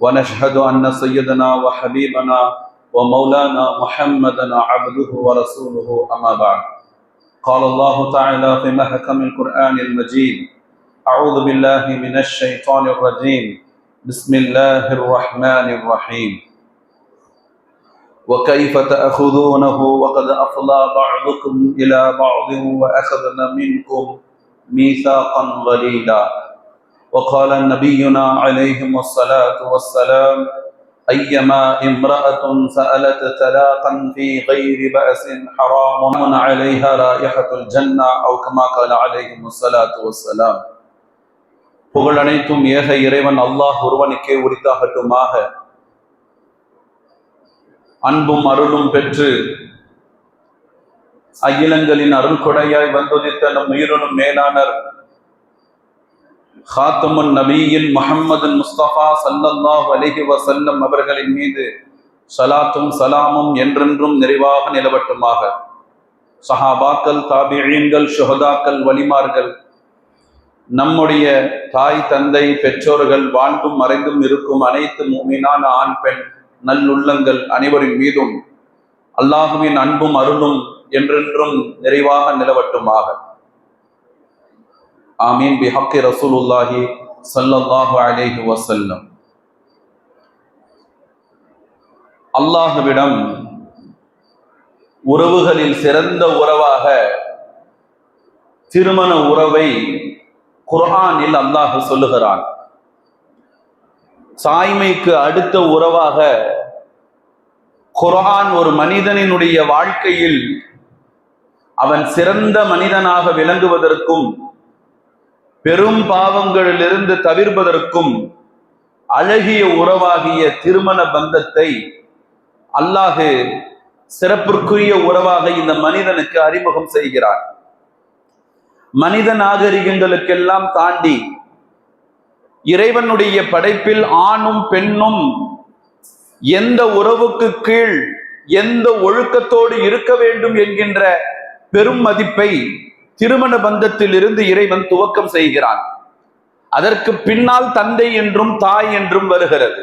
ونشهد أن سيدنا وحبيبنا ومولانا محمدا عبده ورسوله أما بعد. قال الله تعالى في محكم القرآن المجيد أعوذ بالله من الشيطان الرجيم. بسم الله الرحمن الرحيم. وكيف تأخذونه وقد أفضى بعضكم إلى بعض وأخذنا منكم ميثاقا غليظا. وقال نبينا عليهم الصلاة والسلام أيما امرأة سألت طلاقا في غير بأس حرام عليها رائحة الجنة أو كما قال عليهم الصلاة والسلام புகழ் அனைத்தும் ஏக இறைவன் அல்லாஹ் ஒருவனுக்கே உரித்தாகட்டுமாக அன்பும் அருளும் பெற்று அகிலங்களின் அருள் கொடையாய் வந்துதித்த நம் உயிரினும் மேலானர் ஹாத்தமுன் நபியின் முஹம்மது முஸ்தபா சல்லல்லாஹ் அலிஹி வசல்லம் அவர்களின் மீது சலாத்தும் சலாமும் என்றென்றும் நிறைவாக நிலவட்டுமாக. சஹாபாக்கள் தாபியீன்கள் சுஹதாக்கள் வலிமார்கள் நம்முடைய தாய் தந்தை பெற்றோர்கள் வாழ்ந்தும் மறைந்தும் இருக்கும் அனைத்து மூமினான ஆண் பெண் நல்லுள்ளங்கள் அனைவரின் மீதும் அல்லாஹுவின் அன்பும் அருளும் என்றென்றும் நிறைவாக நிலவட்டுமாக. ஆமீன். பி ஹக்கி ரசூலுல்லாஹி சல்லல்லாஹு அலைஹி வஸல்லம். அல்லாஹுவிடம் உறவுகளில் சிறந்த உறவாக திருமண உறவை குர்ஆனில் அல்லாஹ் சொல்லுகிறான். சாய்மைக்கு அடுத்த உறவாக குர்ஆன் ஒரு மனிதனினுடைய வாழ்க்கையில் அவன் சிறந்த மனிதனாக விளங்குவதற்கும் பெரும் பாவங்களிலிருந்து தவிர்ப்பதற்கும் அழகிய உறவாகிய திருமண பந்தத்தை அல்லாஹு சிறப்பிற்குரிய உறவாக இந்த மனிதனுக்கு அறிமுகம் செய்கிறார் மனித நாகரிகங்களுக்கெல்லாம் தாண்டி இறைவனுடைய படைப்பில் ஆணும் பெண்ணும் எந்த உறவுக்கு கீழ் எந்த ஒழுக்கத்தோடு இருக்க வேண்டும் என்கின்ற பெரும் மதிப்பை திருமண பந்தத்தில் இருந்து இறைவன் துவக்கம் செய்கிறான். அதற்கு பின்னால் தந்தை என்றும் தாய் என்றும் வருகிறது.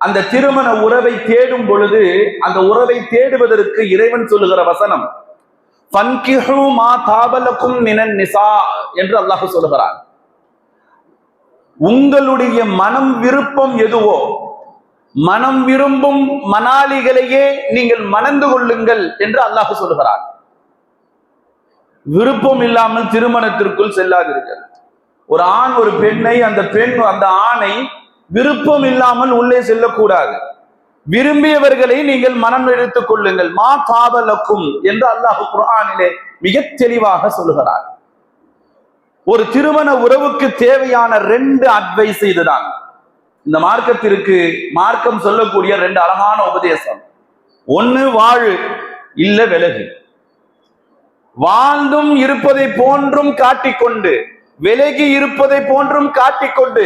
அந்த திருமண உறவை தேடும் பொழுது அந்த உறவை தேடுவதற்கு இறைவன் சொல்லுகிற வசனம் நிசா என்று அல்லாஹு சொல்லுகிறான். உங்களுடைய மனம் விருப்பம் எதுவோ மனம் விரும்பும் மணாலிகளையே நீங்கள் மணந்து கொள்ளுங்கள் என்று அல்லாஹு சொல்லுகிறான். விருப்பம் இல்லாமல் திருமணத்திற்குள் செல்லாதீர்கள் ஒரு ஆண் ஒரு பெண்ணை அந்த பெண் அந்த ஆணை விருப்பம் இல்லாமல் உள்ளே செல்லக்கூடாது. விரும்பியவர்களை நீங்கள் மனம் எடுத்துக் கொள்ளுங்கள். மா காதலக்கும் என்று அல்லாஹ் குரானிலே மிக தெளிவாக சொல்லுகிறார். ஒரு திருமண உறவுக்கு தேவையான ரெண்டு அட்வைஸ் இதுதான். இந்த மார்க்கத்திற்கு மார்க்கம் சொல்லக்கூடிய ரெண்டு அழகான உபதேசம். ஒன்னு வாழு இல்ல விலகு. வாழ்ந்தும் இருப்பதை போன்றும் காட்டிக்கொண்டு விலகி இருப்பதை போன்றும் காட்டிக்கொண்டு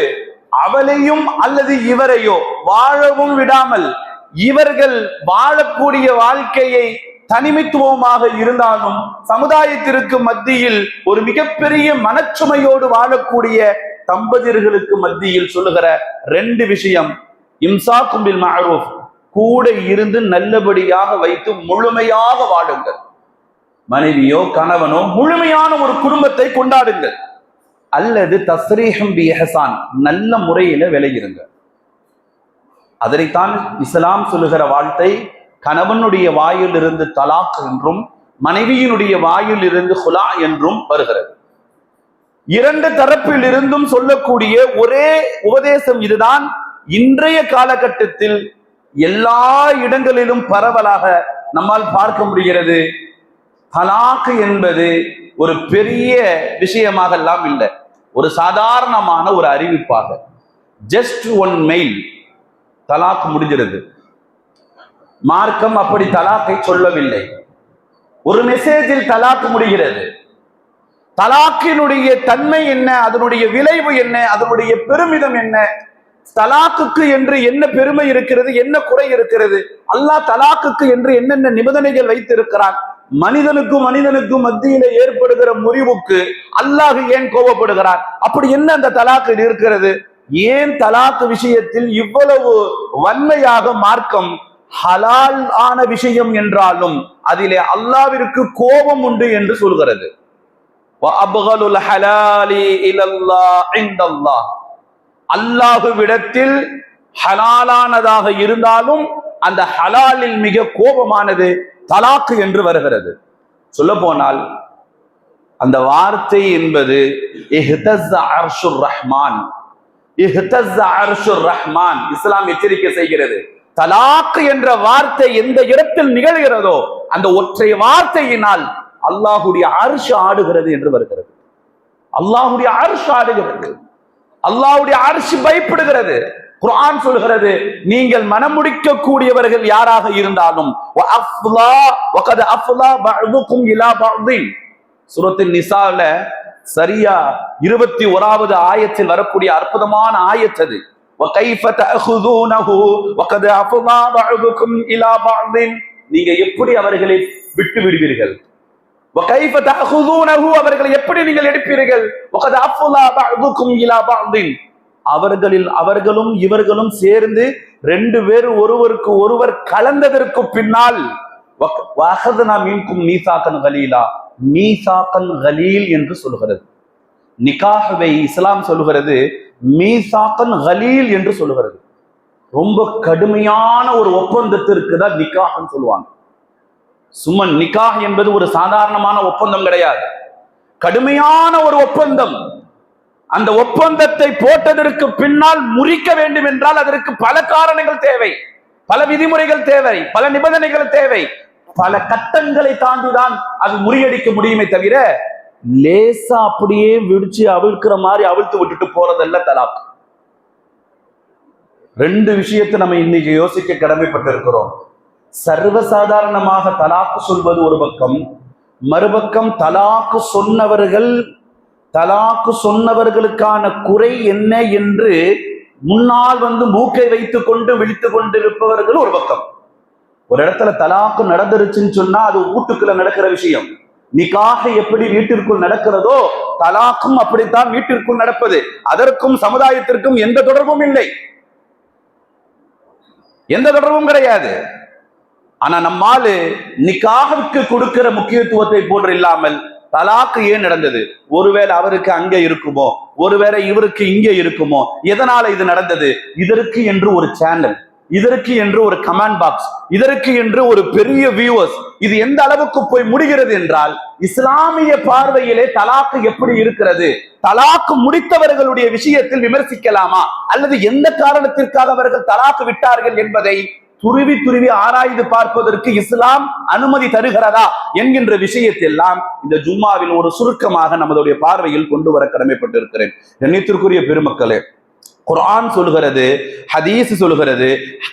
அவளையும் அல்லது இவரையோ வாழவும் விடாமல் இவர்கள் வாழக்கூடிய வாழ்க்கையை தனிமைத்துவமாக இருந்தாலும் சமுதாயத்திற்கு மத்தியில் ஒரு மிகப்பெரிய மனச்சுமையோடு வாழக்கூடிய தம்பதியர்களுக்கு மத்தியில் சொல்லுகிற ரெண்டு விஷயம். இம்சா கும்பில் மஹரூப் கூட இருந்து நல்லபடியாக வைத்து முழுமையாக வாழுங்கள். மனைவியோ கணவனோ முழுமையான ஒரு குடும்பத்தை கொண்டாடுங்கள். அல்லது தஸ்ரீஹம் பி எஹசான் நல்ல முறையில விளையிருங்க அதனைத்தான் இஸ்லாம் சொல்லுகிற வாழ்த்தை கணவனுடைய வாயிலிருந்து தலாக் என்றும் மனைவியினுடைய வாயிலிருந்து ஹுலா என்றும் வருகிறது. இரண்டு தரப்பில் இருந்தும் சொல்லக்கூடிய ஒரே உபதேசம் இதுதான். இன்றைய காலகட்டத்தில் எல்லா இடங்களிலும் பரவலாக நம்மால் பார்க்க முடிகிறது. தலாக்கு என்பது ஒரு பெரிய விஷயமாக எல்லாம் இல்லை. ஒரு சாதாரணமான ஒரு அறிவிப்பாக. ஜஸ்ட் ஒன் மெயில் தலாக் முடிஞ்சிருது. மார்க்கம் அப்படி தலாக்கை சொல்லவில்லை. ஒரு மெசேஜில் தலாக் முடிகிறது. தலாக்கினுடைய தன்மை என்ன? அதனுடைய விளைவு என்ன? அதனுடைய பெருமிதம் என்ன? தலாக்குக்கு என்று என்ன பெருமை இருக்கிறது? என்ன குறை இருக்கிறது? அல்லாஹ் தலாக்குக்கு என்று என்னென்ன நிபந்தனைகள் வைத்திருக்கிறான்? மனிதனுக்கும் மனிதனுக்கும் மத்தியில ஏற்படுகிற முறிவுக்கு அல்லாஹ் ஏன் கோபப்படுகிறார் அப்படி என்ன அந்த தலாக்கு இருக்கிறது ஏன் தலாக்கு விஷயத்தில் இவ்வளவு வன்மையாக மார்க்கம் ஹலால் ஆன விஷயம் என்றாலும் அதிலே அல்லாவிற்கு கோபம் உண்டு என்று சொல்கிறது. அல்லாஹுவிடத்தில் ஹலாலானதாக இருந்தாலும் அந்த ஹலாலில் மிக கோபமானது தலாக்கு என்று வருகிறது. சொல்ல போனால் அந்த வார்த்தை என்பது இஹ்தஸ்ஸ அர்ஷுர் ரஹ்மான். அர்ஷுர் ரஹ்மான். இஸ்லாம் எச்சரிக்கை செய்கிறது. தலாக்கு என்ற வார்த்தை எந்த இடத்தில் நிகழ்கிறதோ அந்த ஒற்றை வார்த்தையினால் அல்லாஹுடைய அரிசு ஆடுகிறது என்று வருகிறது. அல்லாஹுடைய அரிசு ஆடுகிறது. அல்லாஹுடைய அரிசு பயப்படுகிறது. குரான் சொல்கிறது நீங்கள் மனமுடிக்க கூடியவர்கள் யாராக இருந்தாலும் சுரத்தின் நிசால சரியா இருபத்தி ஓராவது ஆயத்தில் வரக்கூடிய அற்புதமான ஆயத்தது நீங்க எப்படி அவர்களை விட்டு விடுவீர்கள்? அவர்களை எப்படி நீங்கள் எடுப்பீர்கள்? அவர்களில் அவர்களும் இவர்களும் சேர்ந்து ரெண்டு பேரும் ஒருவருக்கு ஒருவர் கலந்ததற்கு பின்னால் மீன்கும் மீசாக்கன் கலீலா. மீசாக்கன் கலீல் என்று சொல்கிறது. நிகாகவை இஸ்லாம் சொல்கிறது மீசாக்கன் கலீல் என்று சொல்கிறது. ரொம்ப கடுமையான ஒரு ஒப்பந்தத்திற்கு தான் நிக்காகன்னு சொல்லுவாங்க. சும்மா நிக்காக என்பது ஒரு சாதாரணமான ஒப்பந்தம் கிடையாது. கடுமையான ஒரு ஒப்பந்தம். அந்த ஒப்பந்தத்தை போட்டதற்கு பின்னால் முறிக்க வேண்டும் என்றால் அதற்கு பல காரணங்கள் தேவை. பல விதிமுறைகள் தேவை. பல நிபந்தனைகள் தேவை. பல கட்டங்களை தாண்டிதான் அது முறியடிக்க முடியுமே தவிர லேசா அப்படியே விடிச்சு அவிழ்க்கிற மாதிரி அவிழ்த்து விட்டுட்டு போறதல்ல தலாக். ரெண்டு விஷயத்தை நம்ம இன்னைக்கு யோசிக்க கடமைப்பட்டிருக்கிறோம். சர்வசாதாரணமாக தலாக்கு சொல்வது ஒரு பக்கம் மறுபக்கம் தலாக்கு சொன்னவர்கள் தலாக்கு சொன்னவர்களுக்கான குறை என்ன என்று முன்னால் வந்து மூக்கை வைத்துக் கொண்டு விழித்து கொண்டிருப்பவர்கள் ஒரு பக்கம். ஒரு இடத்துல தலாக்கு நடந்துருச்சுன்னு சொன்னா அது வீட்டுக்குள்ள நடக்கிற விஷயம். நிக்காக எப்படி வீட்டிற்குள் நடக்கிறதோ தலாக்கும் அப்படித்தான் வீட்டிற்குள் நடப்பது. அதற்கும் சமுதாயத்திற்கும் எந்த தொடர்பும் இல்லை. எந்த தொடர்பும் கிடையாது. ஆனா நம்மாலு நிக்காகவுக்கு கொடுக்கிற முக்கியத்துவத்தை போன்று இல்லாமல் தலாக்கு ஏன் நடந்தது? ஒருவேளை அவருக்கு அங்க இருக்குமோ? ஒருவேளை இவருக்கு இங்கே இருக்குமோ? எதனால இது நடந்தது? இதற்கு என்று ஒரு சேனல் இதற்கு என்று ஒரு கமெண்ட் பாக்ஸ் இதற்கு என்று ஒரு பெரிய வியூவர்ஸ் இது எந்த அளவுக்கு போய் முடிகிறது என்றால் இஸ்லாமிய பார்வையிலே தலாக்கு எப்படி இருக்கிறது? தலாக்கு முடித்தவர்களுடைய விஷயத்தில் விமர்சிக்கலாமா? அல்லது எந்த காரணத்திற்காக அவர்கள் தலாக்கு விட்டார்கள் என்பதை துருவி துருவி ஆராய்ந்து பார்ப்பதற்கு இஸ்லாம் அனுமதி தருகிறதா என்கின்ற விஷயத்தெல்லாம் இந்த ஜும்மாவில் ஒரு சுருக்கமாக நமதுடைய பார்வையில் கொண்டு வர கடமைப்பட்டிருக்கிறேன். கண்ணியத்திற்குரிய பெருமக்களே குர்ஆன் சொல்கிறது ஹதீஸ் சொல்கிறது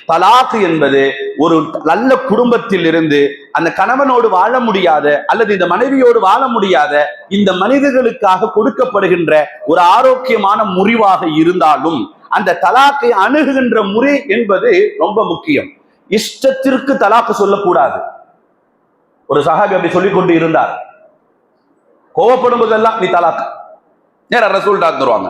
தலாக்கு என்பது ஒரு நல்ல குடும்பத்தில் இருந்து அந்த கணவனோடு வாழ முடியாத அல்லது இந்த மனைவியோடு வாழ முடியாத இந்த மனிதர்களுக்காக கொடுக்கப்படுகின்ற ஒரு ஆரோக்கியமான முறிவாக இருந்தாலும் அந்த தலாக்கை அணுகுகின்ற முறை என்பது ரொம்ப முக்கியம். இஷ்டத்திற்கு தலாக்கு சொல்லக்கூடாது. ஒரு சஹாபி அப்படி சொல்லிக் கொண்டு இருந்தார். கோவப்படும் போதெல்லாம் நீ தலாக் நேரா ரசூல்டா தருவாங்க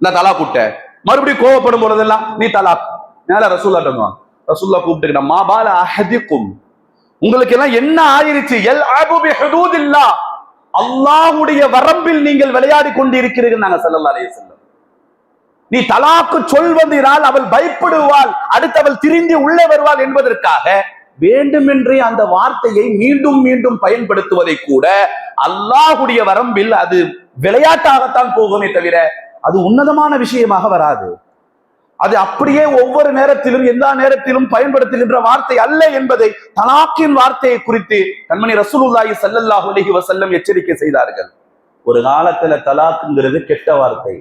நான் தலா கூப்பிட்டேன். மறுபடியும் கோவப்படும் போதெல்லாம் நீ தலாக் நேரா ரசூல்லா தருவாங்க ரசூல்லா கூப்பிட்டு மா பால அஹதிக்கும். உங்களுக்கு எல்லாம் என்ன ஆயிருச்சு? எல் அபுபி ஹுதூதில்லா அல்லாஹ்வுடைய வரம்பில் நீங்கள் விளையாடி கொண்டு இருக்கிறீர்கள் நாங்க செல்லல்லா அலைஹி செல்லம் நீ தலாக்கு சொல்வதினால் அவள் பயப்படுவாள் அடுத்தவள் திரும்பி உள்ளே வருவாள் என்பதற்காக வேண்டுமென்றே அந்த வார்த்தையை மீண்டும் மீண்டும் பயன்படுத்துவதை கூட அல்லாஹுடைய வரம்பில் அது விளையாட்டாகத்தான் போகுமே தவிர அது உன்னதமான விஷயமாக வராது. அது அப்படியே ஒவ்வொரு நேரத்திலும் எல்லா நேரத்திலும் பயன்படுத்துகின்ற வார்த்தை அல்ல என்பதை தலாக்கின் வார்த்தையை குறித்து கண்மணி ரசூலுல்லாஹி சல்லல்லாஹு அலைஹி வசல்லம் எச்சரிக்கை செய்தார்கள். ஒரு காலத்துல தலாக்குங்கிறது கெட்ட வார்த்தை.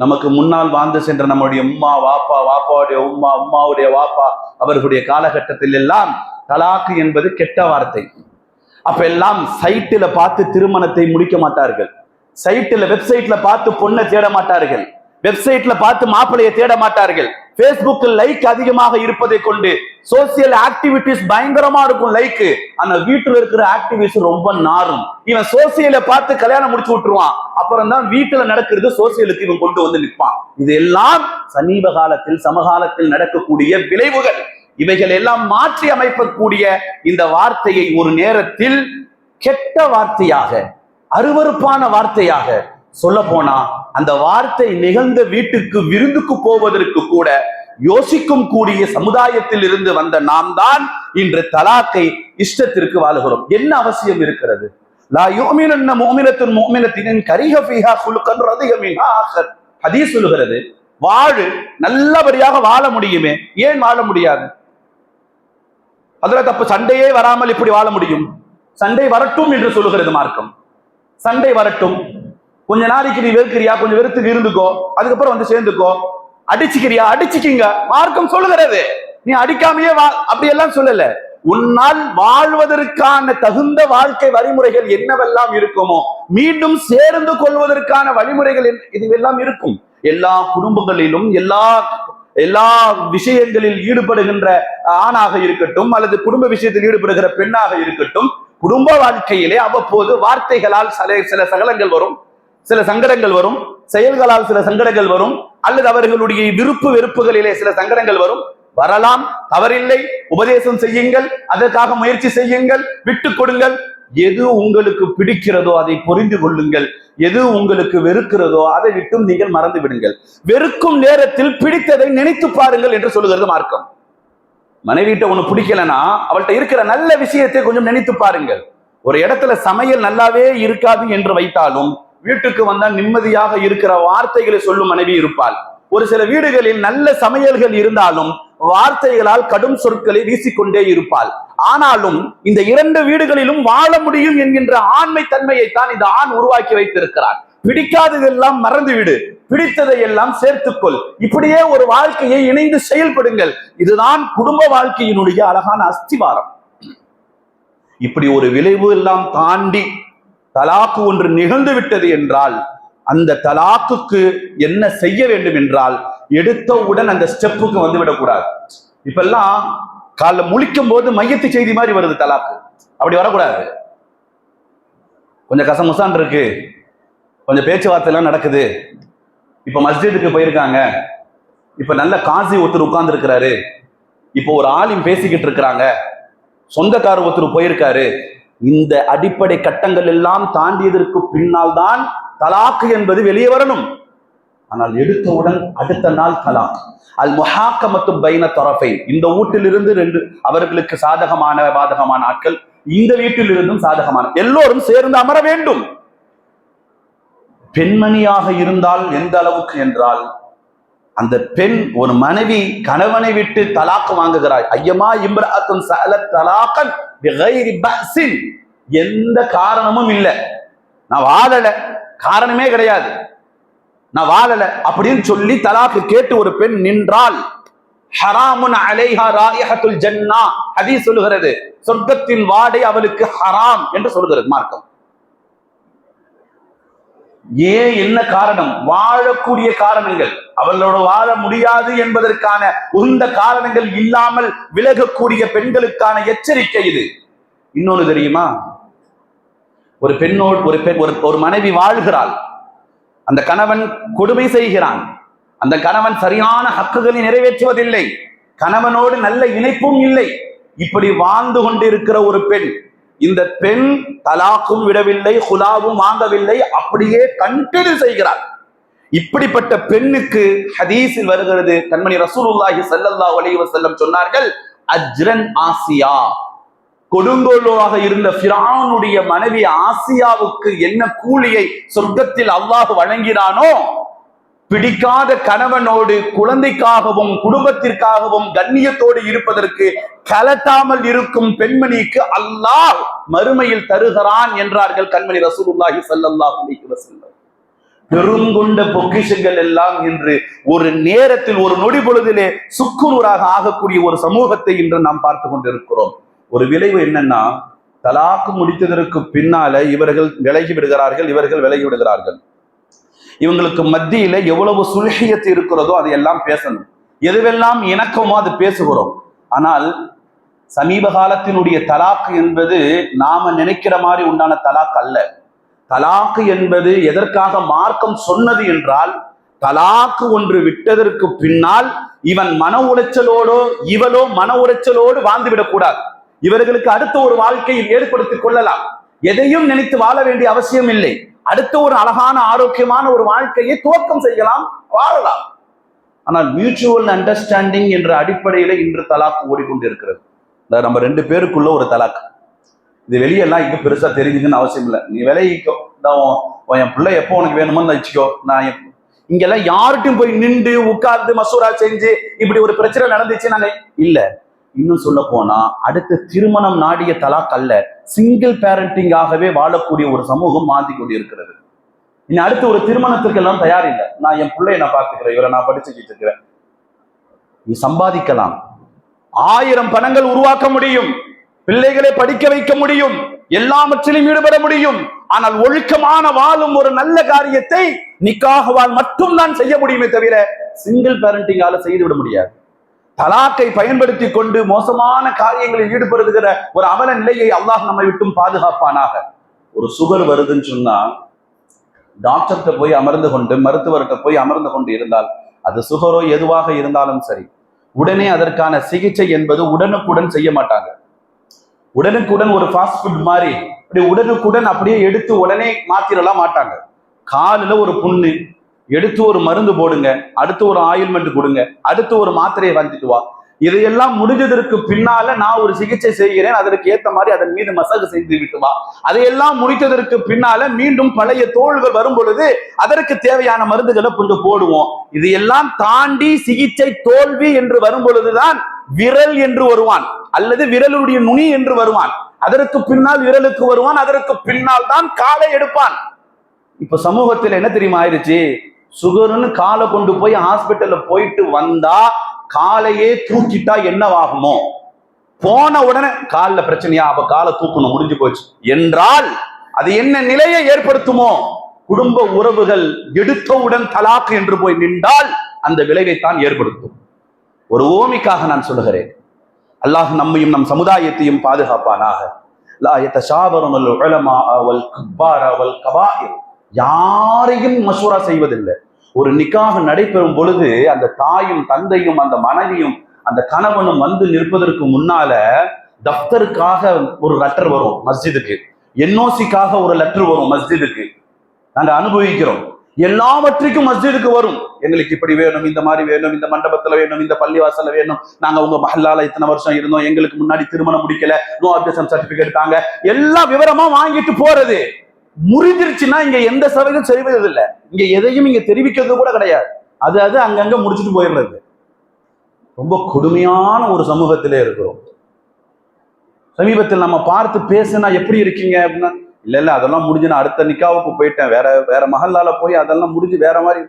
நமக்கு முன்னால் வாழ்ந்து சென்ற நம்முடைய உம்மா வாப்பா வாப்பாவுடைய உம்மா உம்மாவுடைய வாப்பா அவர்களுடைய காலகட்டத்தில் எல்லாம் தலாக்கு என்பது கெட்ட வார்த்தை. அப்ப எல்லாம் சைட்டுல பார்த்து திருமணத்தை முடிக்க மாட்டார்கள். சைட்டுல வெப்சைட்ல பார்த்து பொண்ணை தேட மாட்டார்கள். வெப்சைட்ல பார்த்து மாப்பிளையை தேட மாட்டார்கள். பேஸ்புக் லைக் அதிகமாக இருப்பதை கொண்டு சோசியல் ஆக்டிவிட்டிஸ் பயங்கரமா இருக்கும் லைக் ஆனா வீட்டுல இருக்கிற ஆக்டிவிட்டிஸ் ரொம்ப நாரும். இவன் சோசியலை பார்த்து கல்யாணம் முடிச்சு விட்டுருவான். அப்புறம் தான் வீட்டுல நடக்கிறது சோசியலுக்கு இவன் கொண்டு வந்து நிற்பான். இது எல்லாம் சமீப காலத்தில் சமகாலத்தில் நடக்கக்கூடிய விளைவுகள். இவைகள் எல்லாம் மாற்றி அமைக்கக்கூடிய இந்த வார்த்தையை ஒரு நேரத்தில் கெட்ட வார்த்தையாக அருவருப்பான வார்த்தையாக சொல்ல போனா அந்த வார்த்தை நிகழ்ந்த வீட்டுக்கு விருந்துக்கு போவதற்கு கூட யோசிக்கும் கூடிய சமுதாயத்தில் இருந்து வந்த நாம் தான் இன்று தலாக்கை இஷ்டத்திற்கு வாழுகிறோம். என்ன அவசியம் இருக்கிறது? லா யோமினன்ன மோமினத்தின் முஃமினத்தின் கரிக ஃபீஹா குலுக்கன் ரதிஹ மின்ஹா சொல்லுகிறது வாழு நல்லபடியாக வாழ முடியுமே? ஏன் வாழ முடியாது? அதுல தப்பு சண்டையே வராமல் இப்படி வாழ முடியும்? சண்டை வரட்டும் என்று சொல்லுகிறது மார்க்கம். சண்டை வரட்டும். கொஞ்ச நாளைக்கு நீ வெறுக்கிறியா? கொஞ்சம் வெறுத்துக்கு இருந்துக்கோ. அதுக்கப்புறம் வந்து சேர்ந்துக்கோ. அடிச்சுக்கிறியா? அடிச்சுக்கிங்க. மார்க்கம் சொல்லுகிறது. நீ அடிக்காமையே வா. அப்படியெல்லாம் சொல்லல. உன்னால் வாழ்வதற்கான தகுந்த வாழ்க்கை வழிமுறைகள் என்னவெல்லாம் இருக்குமோ மீண்டும் சேர்ந்து கொள்வதற்கான வழிமுறைகள் இதுவெல்லாம் இருக்கும். எல்லா குடும்பங்களிலும் எல்லா எல்லா விஷயங்களில் ஈடுபடுகின்ற ஆணாக இருக்கட்டும் அல்லது குடும்ப விஷயத்தில் ஈடுபடுகிற பெண்ணாக இருக்கட்டும் குடும்ப வாழ்க்கையிலே அவ்வப்போது வார்த்தைகளால் சில சில சகலங்கள் வரும். சில சங்கடங்கள் வரும் செயல்களால் சில சங்கடங்கள் வரும் அல்லது அவர்களுடைய விருப்பு வெறுப்புகளிலே சில சங்கடங்கள் வரும். வரலாம் தவறில்லை உபதேசம் செய்யுங்கள் அதற்காக முயற்சி செய்யுங்கள் விட்டு கொடுங்கள். எது உங்களுக்கு பிடிக்கிறதோ அதை புரிந்து கொள்ளுங்கள். எது உங்களுக்கு வெறுக்கிறதோ அதை விட்டும் நீங்கள் மறந்து விடுங்கள். வெறுக்கும் நேரத்தில் பிடித்ததை நினைத்து பாருங்கள் என்று சொல்லுகிறது மார்க்கம். மனைவிட்ட ஒண்ணு பிடிக்கலனா அவள்கிட்ட இருக்கிற நல்ல விஷயத்தை கொஞ்சம் நினைத்து பாருங்கள். ஒரு இடத்துல சமையல் நல்லாவே இருக்காது என்று வைத்தாலும் வீட்டுக்கு வந்தால் நிம்மதியாக இருக்கிற வார்த்தைகளை சொல்லும் மனைவி இருப்பாள். ஒரு சில வீடுகளில் நல்ல சமையல்கள் இருந்தாலும் வார்த்தைகளால் கடும் சொற்களை வீசிக்கொண்டே இருப்பாள். ஆனாலும் இந்த இரண்டு வீடுகளிலும் வாழ முடியும் என்கின்ற ஆண்மை தன்மையை தான் இந்த ஆண் உருவாக்கி வைத்திருக்கிறார் பிடிக்காததெல்லாம் மறந்துவிடு. பிடித்ததை எல்லாம் சேர்த்துக்கொள். இப்படியே ஒரு வாழ்க்கையை இணைந்து செயல்படுங்கள். இதுதான் குடும்ப வாழ்க்கையினுடைய அழகான அஸ்திவாரம். இப்படி ஒரு விளைவு எல்லாம் தாண்டி தலாக்கு ஒன்று நிகழ்ந்து விட்டது என்றால் அந்த தலாக்குக்கு என்ன செய்ய வேண்டும் என்றால் எடுத்தவுடன் அந்த ஸ்டெப்புக்கு வந்து விடக்கூடாது. இப்பெல்லாம் காலைல முழிக்கும் போது மையத்து செய்தி மாதிரி வருது தலாக்கு. அப்படி வரக்கூடாது. கொஞ்சம் கசமுசான் இருக்கு. கொஞ்சம் பேச்சுவார்த்தை எல்லாம் நடக்குது. இப்ப மஸ்ஜிதுக்கு போயிருக்காங்க. இப்ப நல்ல காசி ஒருத்தர் உட்கார்ந்துருக்கிறாரு. இப்போ ஒரு ஆலிம் பேசிக்கிட்டு இருக்கிறாங்க. சொந்தக்காரர் ஒருத்தர் போயிருக்காரு. இந்த அடிப்படை கட்டங்கள் எல்லாம் தாண்டியதற்கு பின்னால் தான் தலாக்கு என்பது வெளியே வரணும். ஆனால் எடுத்தவுடன் அடுத்த நாள் தலாக். அல் முஹாக்கமத்து பைன தொரஃபை இந்த வீட்டிலிருந்து ரெண்டு அவர்களுக்கு சாதகமான பாதகமான ஆட்கள் இந்த வீட்டிலிருந்தும் சாதகமான எல்லோரும் சேர்ந்து அமர வேண்டும். பெண்மணியாக இருந்தால் எந்த அளவுக்கு என்றால் அந்த பெண் ஒரு மனைவி கணவனை விட்டு தலாக்கு வாங்குகிறாய் ஐயமா இம்ரஅத்துன் சல தலாக்கன் எந்த காரணமும் இல்லை. நான் வாழல. காரணமே கிடையாது. நான் வாழல அப்படின்னு சொல்லி தலாக்கு கேட்டு ஒரு பெண் நின்றால் ஹராமுன் அலைஹா ராயஹத்துல் ஜன்னா. ஹதீஸ் சொல்லுகிறது. சொர்க்கத்தின் வாடை அவளுக்கு ஹராம் என்று சொல்லுகிறது மார்க்கம். ஏன் என்ன காரணம்? வாழக்கூடிய காரணங்கள். அவர்களோடு வாழ முடியாது என்பதற்கான உந்த காரணங்கள் இல்லாமல் விலகக்கூடிய பெண்களுக்கான எச்சரிக்கை இது. இன்னொன்னு தெரியுமா? ஒரு பெண்ணோடு ஒரு பெண் ஒரு ஒரு மனைவி வாழ்கிறாள். அந்த கணவன் கொடுமை செய்கிறான். அந்த கணவன் சரியான ஹக்குகளை நிறைவேற்றுவதில்லை. கணவனோடு நல்ல இணைப்பும் இல்லை. இப்படி வாழ்ந்து கொண்டிருக்கிற ஒரு பெண் இந்த பெண் தலாக்கும் விடவில்லை ஹுலாவும் வாங்கவில்லை அப்படியே கண்டினியூ செய்கிறார் இப்படிப்பட்ட பெண்ணுக்கு ஹதீஸில் வருகிறது. கண்மணி ரசூலுல்லாஹி சல்லல்லா அலைஹி செல்லம் சொன்னார்கள் அஜ்ரன் ஆசியா. கொடுங்கோலாக இருந்த பிரானுடைய மனைவி ஆசியாவுக்கு என்ன கூலியை சொர்க்கத்தில் அல்லாஹ் வழங்கினானோ பிடிக்காத கணவனோடு குழந்தைக்காகவும் குடும்பத்திற்காகவும் கண்ணியத்தோடு இருப்பதற்கு கலட்டாமல் இருக்கும் பெண்மணிக்கு அல்லாஹ் மறுமையில் தருகிறான் என்றார்கள் கண்மணி ரசூலுல்லாஹி ஸல்லல்லாஹு அலைஹி வஸல்லம். பெருங்கொண்ட பொக்கிஷங்கள் எல்லாம் இன்று ஒரு நேரத்தில் ஒரு நொடி பொழுதிலே சுக்குநூறாக ஆகக்கூடிய ஒரு சமூகத்தை இன்று நாம் பார்த்து கொண்டிருக்கிறோம். ஒரு விளைவு என்னன்னா தலாக்கு முடித்ததற்கு பின்னால இவர்கள் விலகி விடுகிறார்கள் இவர்கள் விலகி விடுகிறார்கள். இவங்களுக்கு மத்தியில எவ்வளவு சுல்ஹியத்து இருக்கிறதோ அதையெல்லாம் பேசணும். எதுவெல்லாம் இணக்கமோ அது பேசுகிறோம். ஆனால் சமீப காலத்தினுடைய தலாக்கு என்பது நாம நினைக்கிற மாதிரி உண்டான தலாக் அல்ல. தலாக்கு என்பது எதற்காக மார்க்கம் சொன்னது என்றால் தலாக்கு ஒன்று விட்டதற்கு பின்னால் இவன் மன உளைச்சலோடோ இவளோ மன உளைச்சலோடு வாழ்ந்து விடக்கூடாது இவர்களுக்கு அடுத்த ஒரு வாழ்க்கையை ஏற்படுத்திக் கொள்ளலாம். எதையும் நினைத்து வாழ வேண்டிய அவசியம் இல்லை. அடுத்த ஒரு அழகான ஆரோக்கியமான ஒரு வாழ்க்கையை துவக்கம் செய்யலாம் வாழலாம். ஆனால் மியூச்சுவல் அண்டர்ஸ்டாண்டிங் என்ற அடிப்படையில இன்று தலாக்கு ஓடிக்கொண்டிருக்கிறது. இந்த நம்ம ரெண்டு பேருக்குள்ள ஒரு தலாக். இது வெளியெல்லாம் இங்க பெருசா தெரிஞ்சுக்கணும்னு அவசியம் இல்லை. நீ விளையிக்கோ இந்த என் பிள்ளை எப்போ உனக்கு வேணுமோ வச்சுக்கோ. நான் இங்கெல்லாம் யார்கிட்டையும் போய் நின்று உட்கார்ந்து மசூரா செஞ்சு இப்படி ஒரு பிரச்சனை நடந்துச்சு நாங்க இல்லை. இன்னும் சொல்ல போனா அடுத்த திருமணம் நாடிய தலாக் அல்ல சிங்கிள் பேரண்டிங்காகவே வாழக்கூடிய ஒரு சமூகம் மாந்தி கொண்டிருக்கிறது. இனி அடுத்து ஒரு திருமணத்திற்கு எல்லாம் தயார் இல்லை. நான் என் பிள்ளைய நான் பார்த்துக்கிறேன். இவரை நான் படிச்சுக்கிட்டு இருக்கிறேன். நீ சம்பாதிக்கலாம். ஆயிரம் பணங்கள் உருவாக்க முடியும். பிள்ளைகளை படிக்க வைக்க முடியும். எல்லாவற்றிலும் ஈடுபட முடியும். ஆனால் ஒழுக்கமான வாழும் ஒரு நல்ல காரியத்தை நிக்காகவால் மட்டும்தான் செய்ய முடியுமே தவிர சிங்கிள் பேரண்டிங்கால செய்து விட முடியாது. தலாக்கை பயன்படுத்தி கொண்டு மோசமான காரியங்களில் ஈடுபடுகிற ஒரு அவல நிலையை அல்லாஹ் நம்மை விட்டும் பாதுகாப்பானாக. ஒரு சுகர் வருதுன்னு சொன்னா டாக்டர்கிட்ட போய் அமர்ந்து கொண்டு மருத்துவர்கிட்ட போய் அமர்ந்து கொண்டு இருந்தால் அது சுகரோ எதுவாக இருந்தாலும் சரி உடனே அதற்கான சிகிச்சை என்பது உடனுக்குடன் செய்ய மாட்டாங்க. உடனுக்குடன் ஒரு ஃபாஸ்ட் ஃபுட் மாதிரி அப்படி உடனுக்குடன் அப்படியே எடுத்து உடனே மாத்திரலாம் மாட்டாங்க. காலில் ஒரு புண்ணு எடுத்து ஒரு மருந்து போடுங்க அடுத்து ஒரு ஆயில்மெண்ட் கொடுங்க அடுத்து ஒரு மாத்திரையை வந்துட்டு வா. இதையெல்லாம் முடிஞ்சதற்கு பின்னால நான் ஒரு சிகிச்சை செய்கிறேன் அதற்கு ஏத்த மாதிரி அதன் மீது மசாஜ் செய்து விட்டு வா. அதையெல்லாம் முடித்ததற்கு பின்னால மீண்டும் பழைய தோள்கள் வரும் பொழுது அதற்கு தேவையான மருந்துகளை கொஞ்சம் போடுவோம். இதையெல்லாம் தாண்டி சிகிச்சை தோல்வி என்று வரும் பொழுதுதான் விரல் என்று வருவான் அல்லது விரலுடைய நுனி என்று வருவான். அதற்கு பின்னால் விரலுக்கு வருவான் அதற்கு பின்னால் தான் காலை எடுப்பான். இப்ப சமூகத்துல என்ன தெரியுமா ஆயிருச்சு சுகர்னு காலை கொண்டு போய் ஹாஸ்பிட்டல்ல போயிட்டு வந்தா காலையே தூக்கிட்டா என்னவாகுமோ? போன உடனே காலில் பிரச்சனையா? அப்ப காலை தூக்கணும் முடிஞ்சு போச்சு. என்றால் அது என்ன நிலையை ஏற்படுத்துமோ? குடும்ப உறவுகள் எடுத்தவுடன் தலாக்கு என்று போய் நின்றால் அந்த விளைவைத்தான் ஏற்படுத்தும். ஒரு ஓமிக்காக நான் சொல்லுகிறேன். அல்லாஹ் நம்மையும் நம் சமுதாயத்தையும் பாதுகாப்பானாக. லா யாரையும் மசூரா செய்வதில்லை. ஒரு நிக்காக நடைபெறும் பொழுது அந்த தாயும் தந்தையும் அந்த மனைவியும் அந்த கணவனும் வந்து நிற்பதற்கு முன்னால தப்தருக்காக ஒரு லெட்டர் வரும் மஸ்ஜிதுக்கு. என்ஓசிக்காக ஒரு லெட்டர் வரும் மஸ்ஜிதுக்கு. நாங்கள் அனுபவிக்கிறோம். எல்லாவற்றிற்கும் மஸ்ஜிதுக்கு வரும். எங்களுக்கு இப்படி வேணும் இந்த மாதிரி வேணும் இந்த மண்டபத்துல வேணும் இந்த பள்ளிவாசல வேணும். நாங்க உங்க மஹல்லால இத்தனை வருஷம் இருந்தோம். எங்களுக்கு முன்னாடி திருமணம் முடிக்கல. நோ அப்டேஷன் சர்டிபிகேட் தாங்க. எல்லா விவரமா வாங்கிட்டு போறது. முறிஞ்சிருச்சுன்னா இங்க எந்த சபையும் செய்வது இல்லை. இங்க எதையும் இங்க தெரிவிக்கிறது கூட கிடையாது. அது அது அங்கங்க முடிச்சுட்டு போயிடுறது. ரொம்ப கொடுமையான ஒரு சமூகத்திலே இருக்கிறோம். சமீபத்தில் நம்ம பார்த்து பேசுனா எப்படி இருக்கீங்க அப்படின்னா இல்ல இல்ல அதெல்லாம் முடிஞ்சு நான் அடுத்த நிக்காவுக்கு போயிட்டேன். வேற வேற மகல்லால போய் அதெல்லாம் முடிஞ்சு வேற மாதிரி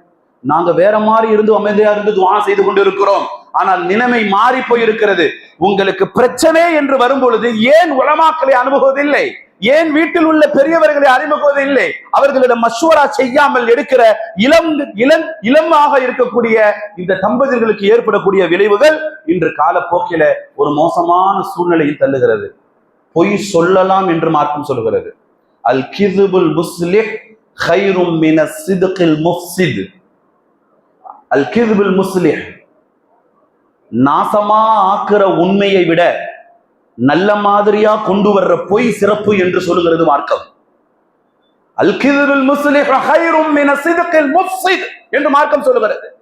நாங்க வேற மாதிரி இருந்து அமைதியா இருந்து துவா செய்து கொண்டு இருக்கிறோம் ஆனால் நிலைமை மாறி போயிருக்கிறது உங்களுக்கு பிரச்சனை என்று வரும் பொழுது ஏன் உலமாக்களை அனுபவதில்லை ஏன் வீட்டில் உள்ள பெரியவர்களை அறிமுகவதில்லை அவர்களிடம் மஷூரா செய்யாமல் எடுக்கிற இளம் இளம் இளமாக இருக்கக்கூடிய இந்த தம்பதிகளுக்கு ஏற்படக்கூடிய விளைவுகள் இன்று காலப்போக்கில ஒரு மோசமான சூழ்நிலையில் தள்ளுகிறது. பொய் சொல்லலாம் என்று மார்க்கம் சொல்கிறது அல் கிதுபுல் முஸ்லிஹ் ஹைரும் மின சிதுகில் முஃப்சித். அல் கிதுபுல் முஸ்லிஹ் நாசமா ஆக்குற உண்மையை விட நல்ல மாதிரியா கொண்டு வர்ற பொய் சிறப்பு என்று சொல்லுகிறது மார்க்கம். என்று மார்க்கம் சொல்லுகிறது.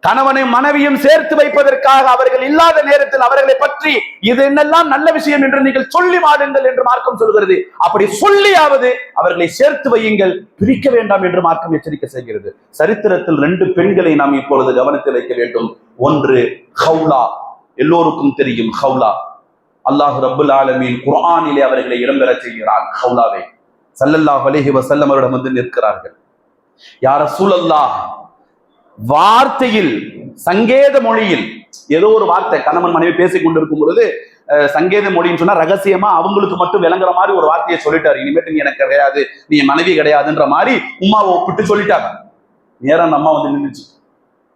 கணவனையும் மனைவியும் சேர்த்து வைப்பதற்காக அவர்கள் இல்லாத நேரத்தில் அவர்களை பற்றி இது என்னெல்லாம் நல்ல விஷயம் என்று நீங்கள் சொல்லி வாடுங்கள் என்று மார்க்கம் சொல்கிறது அப்படி சொல்லியாவது அவர்களை சேர்த்து வையுங்கள் பிரிக்க வேண்டாம் என்று மார்க்கம் எச்சரிக்கை செய்கிறது. சரித்திரத்தில் ரெண்டு பெண்களை நாம் இப்பொழுது கவனத்தில் வைக்க வேண்டும். ஒன்று ஹவுலா. எல்லோருக்கும் தெரியும் ஹவுலா. அல்லாஹ் ரபுல் ஆலமீன் குரானிலே அவர்களை இடம்பெற செய்கிறான். ஹவுலாவே சல்லல்லாஹ் அலேஹி வசல்லம் அவரிடம் வந்து நிற்கிறார்கள். யார சூழல்லாஹ் வார்த்தையில் சங்கேத மொழியில் ஏதோ ஒரு வார்த்தை கணவன் மனைவி பேசிக் கொண்டிருக்கும் பொழுது சங்கேத மொழின்னு சொன்னா ரகசியமா அவங்களுக்கு மட்டும் விளங்குற மாதிரி ஒரு வார்த்தையை சொல்லிட்டாரு. இனிமேட்டு நீ எனக்கு கிடையாது நீ மனைவி கிடையாதுன்ற மாதிரி உமாவை ஒப்பிட்டு சொல்லிட்டாங்க. நேரம் அந்த அம்மா வந்து நின்றுச்சு.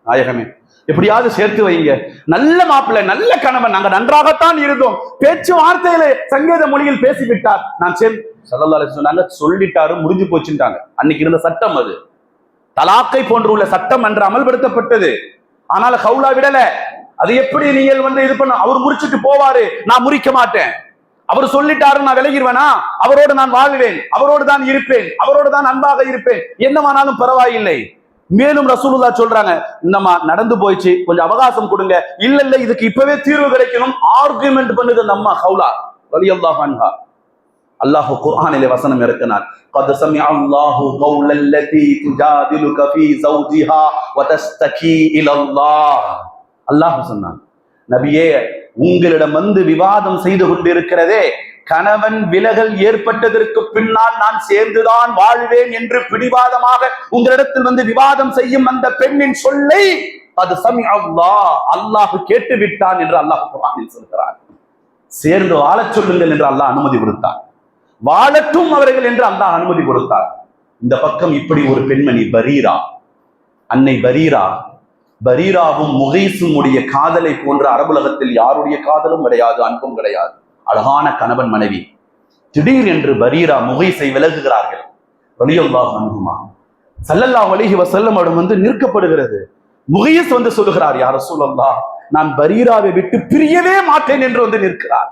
நாயகமே எப்படியாவது சேர்த்து வைங்க. நல்ல மாப்பிள்ளை நல்ல கணவன். நாங்க நன்றாகத்தான் இருந்தோம். பேச்சு வார்த்தையில சங்கேத மொழியில் பேசிவிட்டார். நான் சேர்ந்து சல்லல்லாஹு சொன்னாங்க சொல்லிட்டாரு முடிஞ்சு போச்சுட்டாங்க அன்னைக்கு இருந்த சட்டம் அது. தலாக்கை போன்று உள்ள சட்டம் என்று அமல்படுத்தப்பட்டது. ஆனால் ஹவுலா விடல. அது எப்படி நீங்கள் வந்து இது பண்ண அவர் முறிச்சிட்டு போவாரு நான் முறிக்க மாட்டேன். அவர் சொல்லிட்டாரு நான் விலகிடுவேனா அவரோடு நான் வாழ்வேன். அவரோடு தான் இருப்பேன். அவரோடு தான் அன்பாக இருப்பேன். என்னவானாலும் பரவாயில்லை. மேலும் ரசூலுல்லா சொல்றாங்க இந்தம்மா நடந்து போயிடுச்சு கொஞ்சம் அவகாசம் கொடுங்க இல்ல இல்ல இதுக்கு இப்பவே தீர்வு கிடைக்கணும் ஆர்குமெண்ட் பண்ணுது அந்த அம்மா ஹவுலா ரலியல்லாஹு அன்ஹா அல்லாஹ் குர்ஆனிலே வசனம் இறக்கினார் قد سمع الله قول التي تجادلك في زوجها وتشتكي الى الله அல்லாஹ் சொன்னான் நபியே உங்களிடம் வந்து விவாதம் செய்து கொண்டிருக்கிறதே கணவன் விலகல் ஏற்பட்டதற்கு பின்னால் நான் சேர்ந்துதான் வாழ்வேன் என்று பிடிவாதமாக உங்களிடத்தில் வந்து விவாதம் செய்யும் அந்த பெண்ணின் சொல்லை அது சமி அல்லாஹ் அல்லாஹ் கேட்டு விட்டான் என்று அல்லாஹ் குரானில் சொல்கிறார் சேர்ந்து வாழச் சொல்லுங்கள் என்று அல்லாஹ் அனுமதி கொடுத்தார் வாழட்டும் அவர்கள் என்று அல்லாஹ் அனுமதி கொடுத்தார் இந்த பக்கம் இப்படி ஒரு பெண்மணி பரீரா. அன்னை பரீரா. பரீராவும் முகைசும் உடைய காதலை போன்ற அரபுலகத்தில் யாருடைய காதலும் கிடையாது அன்பும் கிடையாது. அழகான கணவன் மனைவி. திடீர் என்று பரீரா முகைசை விலகுகிறார்கள். வலியல்லா அன்புமா சல்லல்லா வலிஹி வசல்லம் அவரிடம் வந்து நிற்கப்படுகிறது. முகையஸ் வந்து சொல்லுகிறார் யார் சூழல்லா நான் பரீராவை விட்டு பிரியவே மாட்டேன் என்று வந்து நிற்கிறார்.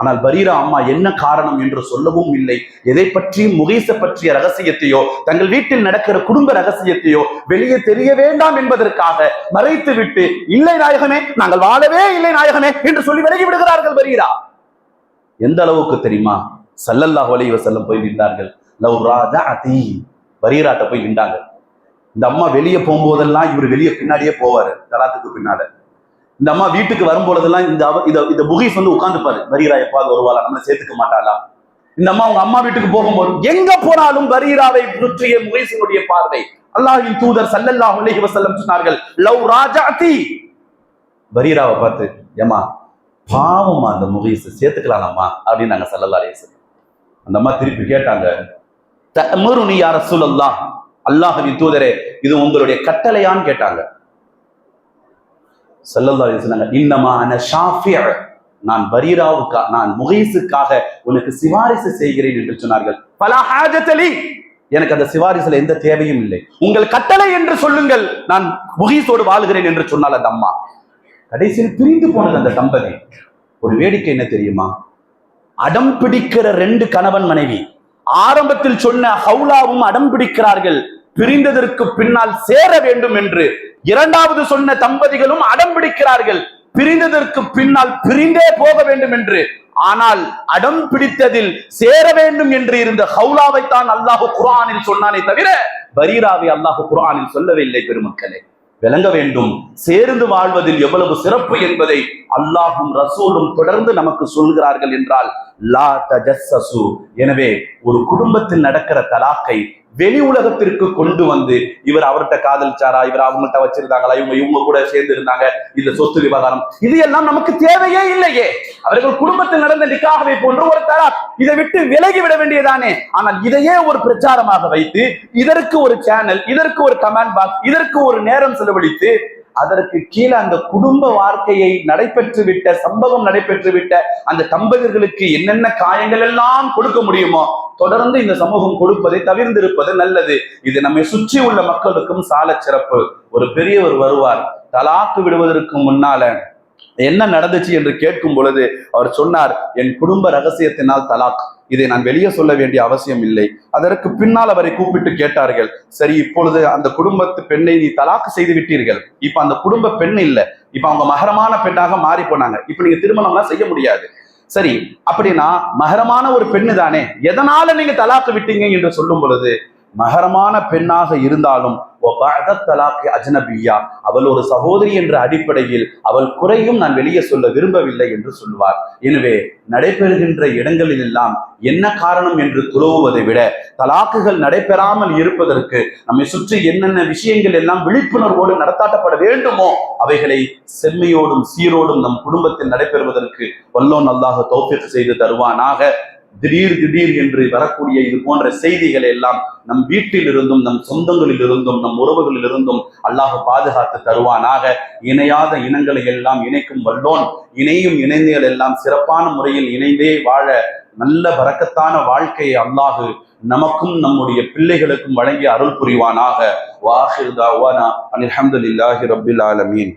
ஆனால் பரீரா அம்மா என்ன காரணம் என்று சொல்லவும் இல்லை. எதை பற்றியும் முகைச பற்றிய ரகசியத்தையோ தங்கள் வீட்டில் நடக்கிற குடும்ப ரகசியத்தையோ வெளியே தெரிய வேண்டாம் என்பதற்காக மறைத்து விட்டு இல்லை நாயகமே நாங்கள் வாழவே இல்லை நாயகமே என்று சொல்லி விலகி விடுகிறார்கள் பரீரா. எந்த அளவுக்கு தெரியுமா? சல்லல்லாஹ் அலைஹி செல்லம் போய் நின்றார்கள். லவ் ராஜா அதி பரீராட்ட போய் நின்றாங்க. இந்த அம்மா வெளியே போகும்போதெல்லாம் இவர் வெளியே பின்னாடியே போவாரு தலாத்துக்கு பின்னால. இந்த அம்மா வீட்டுக்கு வரும்போதெல்லாம் இந்த இத இந்த புகீஸ் வந்து உட்காந்துப்பாரு பரீரா எப்பாவது வருவாளா? நம்மளை சேர்த்துக்க மாட்டாளா? இந்த அம்மா அவங்க அம்மா வீட்டுக்கு போகும்போது எங்க போனாலும் பரீராவை சுற்றிய முகைசனுடைய பார்வை. அல்லாஹின் தூதர் சல்லல்லாஹ் அலைஹி வஸல்லம் சொன்னார்கள் லவ் ராஜா அதி பரீராவை பார்த்து ஏமா பாவமா அந்த முகைஸ் சேர்த்துக்கலாமா அப்படின்னு நாங்க சல்லல்லா அலைஹி அந்த அம்மா திருப்பி கேட்டாங்க தமருனி யா ரசூலல்லாஹ். அல்லாஹ்வின் தூதரே இது உங்களுடைய கட்டளையான்னு கேட்டாங்க. சல்லல்லாஹு சொன்னாங்க இன்னமா அன நான் பரீராவுக்கா நான் முகைஸுக்காக உனக்கு சிபாரிசு செய்கிறேன் என்று சொன்னார்கள். பல ஹாஜத்தலி எனக்கு அந்த சிபாரிசுல எந்த தேவையும் இல்லை. உங்கள் கட்டளை என்று சொல்லுங்கள் நான் முகீஸோடு வாழுகிறேன் என்று சொன்னால் அந்த அம்மா. கடைசியில் பிரிந்து போனது அந்த தம்பதி. ஒரு வேடிக்கை என்ன தெரியுமா? அடம் பிடிக்கிற ரெண்டு கணவன் மனைவி. ஆரம்பத்தில் சொன்ன ஹவுலாவும் அடம் பிடிக்கிறார்கள். பிரிந்ததற்கு பின்னால் சேர வேண்டும் என்று. இரண்டாவது சொன்ன தம்பதிகளும் அடம் பிடிக்கிறார்கள். பிரிந்ததற்கு பின்னால் பிரிந்தே போக வேண்டும் என்று. ஆனால் அடம் பிடித்ததில் சேர வேண்டும் என்று இருந்த ஹவுலாவை தான் அல்லாஹு குர்ஆனில் சொன்னானே தவிர பரீராவை அல்லாஹு குர்ஆனில் சொல்லவில்லை பெருமக்களே. விளங்க வேண்டும். சேர்ந்து வாழ்வதில் எவ்வளவு சிறப்பு என்பதை அல்லாஹும் ரசூலும் தொடர்ந்து நமக்கு சொல்கிறார்கள் என்றால் லா தஜஸ்ஸசு. எனவே ஒரு குடும்பத்தில் நடக்கிற தலாக்கை வெளி உலகத்திற்கு கொண்டு வந்து இவர் அவர்கிட்ட காதலிச்சாரா? இவர் அவங்கள்ட்ட வச்சிருந்தாங்களா? இவங்க இவங்க கூட சேர்ந்து இருந்தாங்க. இந்த சொத்து விவகாரம். இது எல்லாம் நமக்கு தேவையே இல்லையே. அவர்கள் குடும்பத்தில் நடந்த நிக்காகவை போன்று ஒரு தரா இதை விட்டு விலகி விட வேண்டியதானே? ஆனால் இதையே ஒரு பிரச்சாரமாக வைத்து இதற்கு ஒரு சேனல் இதற்கு ஒரு கமெண்ட் பாக்ஸ் இதற்கு ஒரு நேரம் செலவழித்து அதற்கு கீழே அந்த குடும்ப வாழ்க்கையை நடைபெற்று விட்ட சம்பவம் நடைபெற்று விட்ட அந்த தம்பதியர்களுக்கு என்னென்ன காயங்கள் எல்லாம் கொடுக்க முடியுமோ தொடர்ந்து இந்த சமூகம் கொடுப்பதை தவிர்ந்திருப்பது நல்லது. இது நம்மை சுற்றி உள்ள மக்களுக்கும் சால சிறப்பு. ஒரு பெரியவர் வருவார் தலாக்கு விடுவதற்கு முன்னால என்ன நடந்துச்சு என்று கேட்கும் பொழுது அவர் சொன்னார் என் குடும்ப ரகசியத்தினால் தலாக் இதை நான் வெளியே சொல்ல வேண்டிய அவசியம் இல்லை. அதற்கு பின்னால் அவரை கூப்பிட்டு கேட்டார்கள் சரி இப்பொழுது அந்த குடும்பத்து பெண்ணை நீ தலாக்கு செய்து விட்டீர்கள். இப்ப அந்த குடும்ப பெண் இல்ல. இப்ப அவங்க மகரமான பெண்ணாக மாறி போனாங்க. இப்ப நீங்க திருமணம்லாம் செய்ய முடியாது. சரி அப்படின்னா மகரமான ஒரு பெண்ணு தானே எதனால நீங்க தலாக்கு விட்டீங்க? என்று சொல்லும் பொழுது மகரமான பெண்ணாக இருந்தாலும் தலாக்கு அஜ்னபியா அவள் ஒரு சகோதரி என்ற அடிப்படையில் அவள் குறையும் நான் வெளியே சொல்ல விரும்பவில்லை என்று சொல்லுவார் எனவே நடைபெறுகின்ற இடங்களில் எல்லாம் என்ன காரணம் என்று துறவுவதை விட தலாக்குகள் நடைபெறாமல் இருப்பதற்கு நம்மை சுற்றி என்னென்ன விஷயங்கள் எல்லாம் விழிப்புணர்வோடு நடத்தாட்டப்பட வேண்டுமோ அவைகளை செம்மையோடும் சீரோடும் நம் குடும்பத்தில் நடைபெறுவதற்கு வல்லோன் அல்லாஹ் தோப்பிற்கு செய்து தருவானாக. திடீர் திடீர் என்று வரக்கூடிய இது போன்ற செய்திகளை எல்லாம் நம் வீட்டில் இருந்தும் நம் சொந்தங்களில் இருந்தும் நம் உறவுகளில் இருந்தும் அல்லாஹ் பாதுகாத்து தருவானாக. இணையாத இனங்களை எல்லாம் இணைக்கும் வல்லோன் இணையும் இணைந்துகள் எல்லாம் சிறப்பான முறையில் இணைந்தே வாழ நல்ல வரக்கத்தான வாழ்க்கையை அல்லாஹு நமக்கும் நம்முடைய பிள்ளைகளுக்கும் வழங்கி அருள் புரிவானாக. வாஹிர் தாவானா அல்ஹம்துலில்லாஹி ரபில் ஆலமீன்.